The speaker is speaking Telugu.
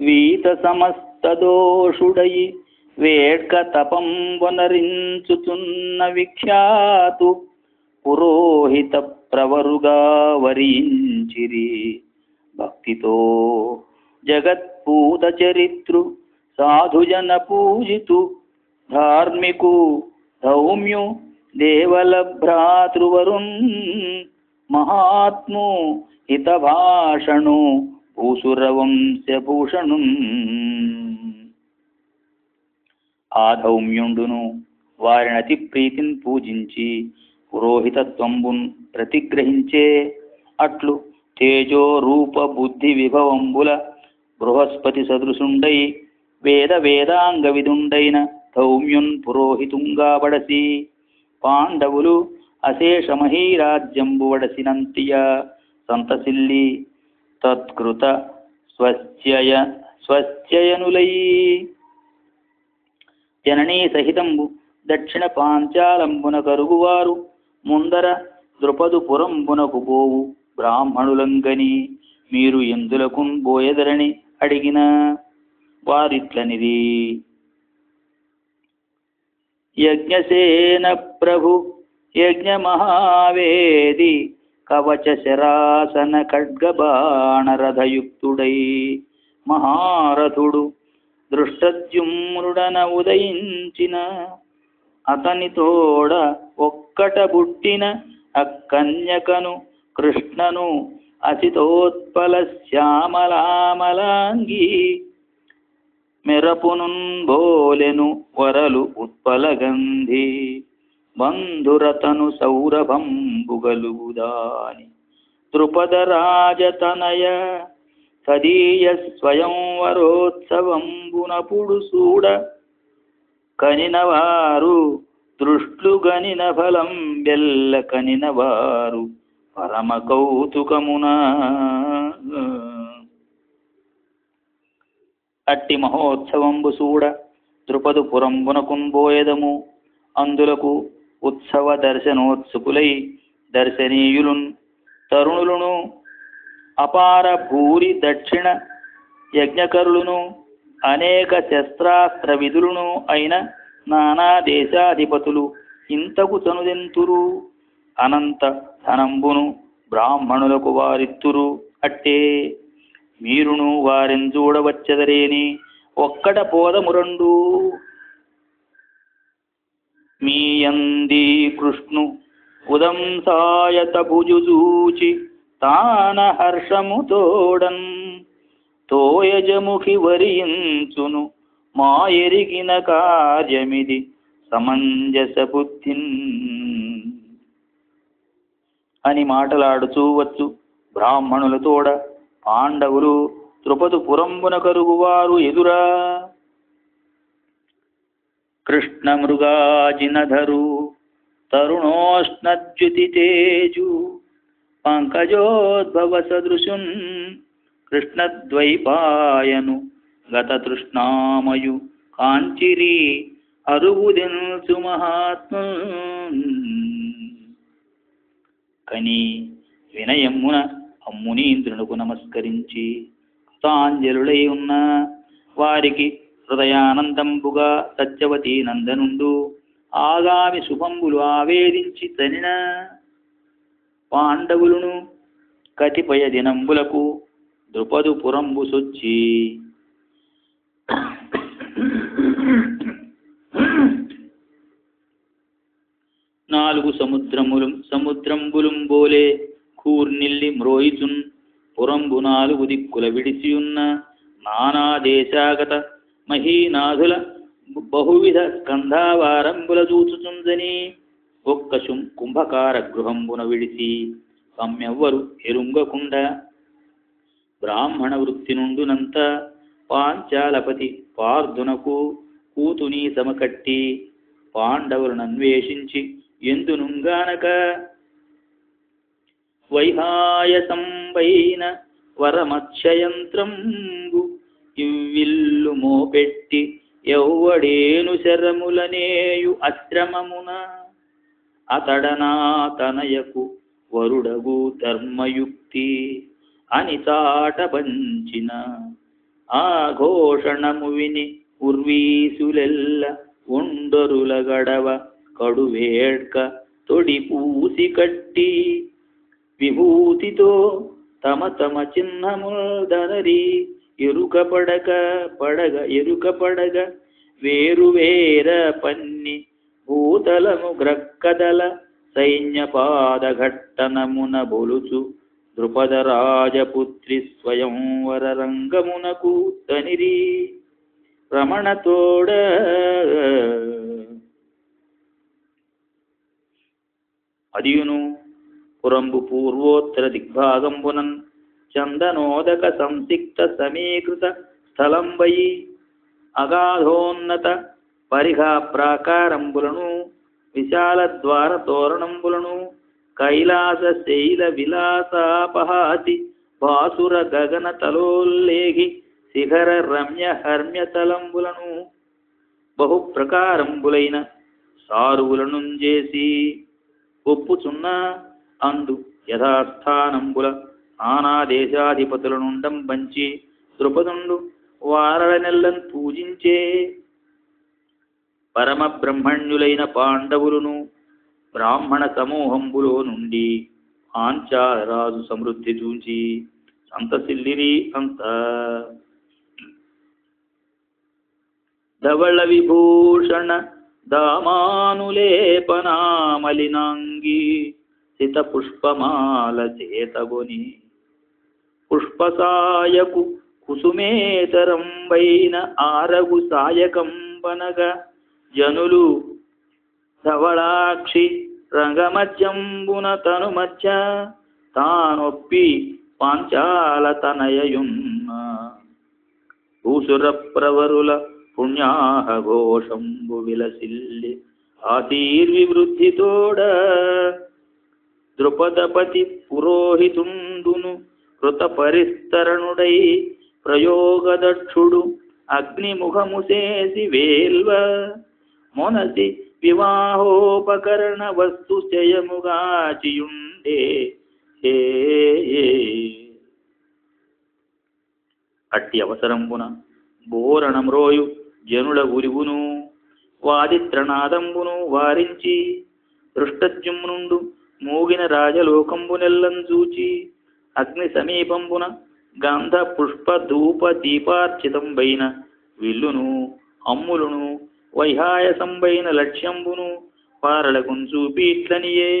వీత సమస్త దోషుడయి వేడ్క తపంబొనరించుచున్న విఖ్యాతు పురోహిత ప్రవరుగా వరించిరి. భక్తితో జగత్పూత చరిత్రు సాధుజన పూజితు ధార్మికు ధౌమ్యు దేవల భ్రాతృవరుణ్ మహాత్ము హితభాషణు భూసురవంశభూషణు ఆ ధౌమ్యుండును వారిని అతి ప్రీతిని పూజించి పురోహితత్వంబున్ ప్రతిగ్రహించే అట్లు తేజో రూప బుద్ధి విభవంబుల బృహస్పతి సదృశుండై వేద వేదాంగ విదుండైన ధౌమ్యున్ పురోహితుంగాబడసి పాండవులు అశేషమహీరాజ్యంబు వడసినంతియా సంతసిల్లి తత్కృత స్వస్యయ స్వస్యయనులై జననీ సహితంబు దక్షిణ పాంచాలంబున కరుగువారు ముందర ద్రుపదు పురంబునకు పోవు బ్రాహ్మణులంగని మీరు ఎందులకు బోయెదరని అడిగిన వారిట్లనిది. యజ్ఞసేన ప్రభు యజ్ఞ మహావేది కవచ శరాసన ఖడ్గబాణరథయుక్తుడై మహారథుడు దృష్టద్యుమ్రుడన ఉదయించిన అతని తోడ ఒక్కట బుట్టిన అక్కన్యకను కృష్ణను అసితోత్పల శ్యామలామలాంగి మెరపునున్ బోలెను వరలు ఉత్పలగంధి. బంధురతను సౌరభంబుగలుగుదాని. ద్రుపద రాజతనయ తదీయ స్వయంవరోత్సవంబునపుడు సూడ కనినవారు దృష్లు గనిన ఫలం బెల్ల కనినవారు పరమ కౌతుకమున. అట్టి మహోత్సవంబు సూడ ద్రుపదు పురంబునకుంబోయదము అందులకు ఉత్సవ దర్శనోత్సుకులై దర్శనీయులున్ తరుణులను అపార భూరి దక్షిణ యజ్ఞకరులను అనేక శస్త్రాస్త్ర విధులను అయిన నానా దేశాధిపతులు ఇంతకు తనుదెంతురు? అనంత ధనంబును బ్రాహ్మణులకు వారిత్తురు అట్టే. మీరును వారిని చూడవచ్చదరేని ఒక్కట పోదమురండు? మీయంది కృష్ణు ఉదంసాయత భుజుజూచి తాన హర్షము తోడన్ తోయజముఖి వరియించును మా ఎరిగిన కార్యమిది సమంజస బుద్ధిన్ అని మాటలాడుచూ వచ్చు బ్రాహ్మణులతోడ పాండవులు త్రుపదు పురంబున కరుగువారు ఎదురా. కృష్ణ మృగాజినధరు తరుణోష్ణద్యుతి తేజు పంకజోద్భవ సదృశున్ కృష్ణద్వైపాయను గత తృష్ణామయు కాంచిరి అరుగుదెన్సు మహాత్మ కని వినయమున అమ్మునీంద్రునకు నమస్కరించి కృతాంజలులై ఉన్న వారికి హృదయానందంబుగా సత్యవతి నందనుండు. ఆగామి శుభంబులు ఆవేదించి తనిన పాండవులను కతిపయ దినంబులకు ద్రుపదు పురంబు సొచ్చి. నాలుగు సముద్రములు సముద్రంబులుం బోలే కూర్నిల్లి మ్రోయిచున్. పురంబు నాలుగు దిక్కుల విడిసియున్న నానా దేశాగత మహీనాథుల బహువిధ స్కంధావారంబుల చూచుచుందని ఒక్క శుం కుంభకార గృహంబున విడిసి సమ్మెవ్వరు ఎరుంగకుండా. బ్రాహ్మణ వృత్తి నుండునంత పాంచాలపతి పార్థునకు కూతుని సమకట్టి పాండవులను అన్వేషించి ఎందునుంగానక? వైహాయసంబైన వరమక్షయంత్రంబు ఇవ్విల్లు మోపెట్టి ఎవ్వడేను శరములనేయు అశ్రమమున. అతడనా తనయకు వరుడగు ధర్మయుక్తి అని చాటబంచిన ఆ ఘోషణము విని ఉర్వీసులెల్ల ఉండరుల గడవ కడువేడ్క తొడి పూసి కట్టి విభూతితో తమ తమ చిహ్నముల్ చిహ్నముదనరి ఎరుక పడక పడగ ఎరుక పడగ వేరువేర పన్ని భూతలము గ్రక్కదల సైన్యపాదఘట్టనమున బొలుచు ద్రుపద రాజపుత్రి స్వయంవర రంగమునకు తనిరి రమణతోడ అదియును పురంబు పూర్వోత్తర దిగ్భాగంబునన్ చందనోదక సంసిక్త సమీకృత స్థలంబయి అగాధోన్నత పరిఘా ప్రాకారంబులను విశాల ద్వార తోరణంబులను కైలాస శైల విలాసాపహాసి బాసుర గగన తలోల్లేహి శిఖర రమ్య హర్మ్యతలంబులను బహు ప్రకారంబులైన సారువులను చేసి ఒప్పుచున్న అందు యథాస్థానంబుల నానా దేశాధిపతుల నుండం పంచి ద్రుపదుండు వారల నెల్లం పూజించే. పరమ బ్రహ్మణ్యులైన పాండవులను బ్రాహ్మణ సమూహంబులో నుండి పాంచాలరాజు సమృద్ధి చూచి సంతసిల్లిరి అంత. ధవళ విభూషణ దామానులేపనామలినాంగి సిత పుష్పమాల చేతగొని పుష్పసాయకు కుసుమేతరంబైన ఆరగు సాయకంబనగ జనులు ధవళాక్షి రంగమధ్యంబున తను మధ్య తానొప్పి పాంచాల తనయయున్న భూసుర ప్రవరుల పుణ్యాహ ఘోషంబు విలసిల్లి ఆశీర్వివృద్ధితోడ ద్రుపదపతి పురోహితుండును కృత పరిస్తరణుడై ప్రయోగదక్షుడు. అగ్నిముఖము చేసి వేల్వ మొనసి వివాహోపకరణ వస్తు చేయముగాచియుండే హే అట్టి అవసరంబున బోరణమ్రోయు జనుల ఉరివును. వాదిత్రనాదంబును వారించి దృష్టజ్యుమ్నుండు మూగిన రాజలోకంబునెల్లం చూచి అగ్ని సమీపంబున గంధ పుష్ప ధూప దీపార్చితంబైన విల్లును అమ్ములును వైహాయసంబైన లక్ష్యంబును పారలకున్ చూపి ఇట్లనియే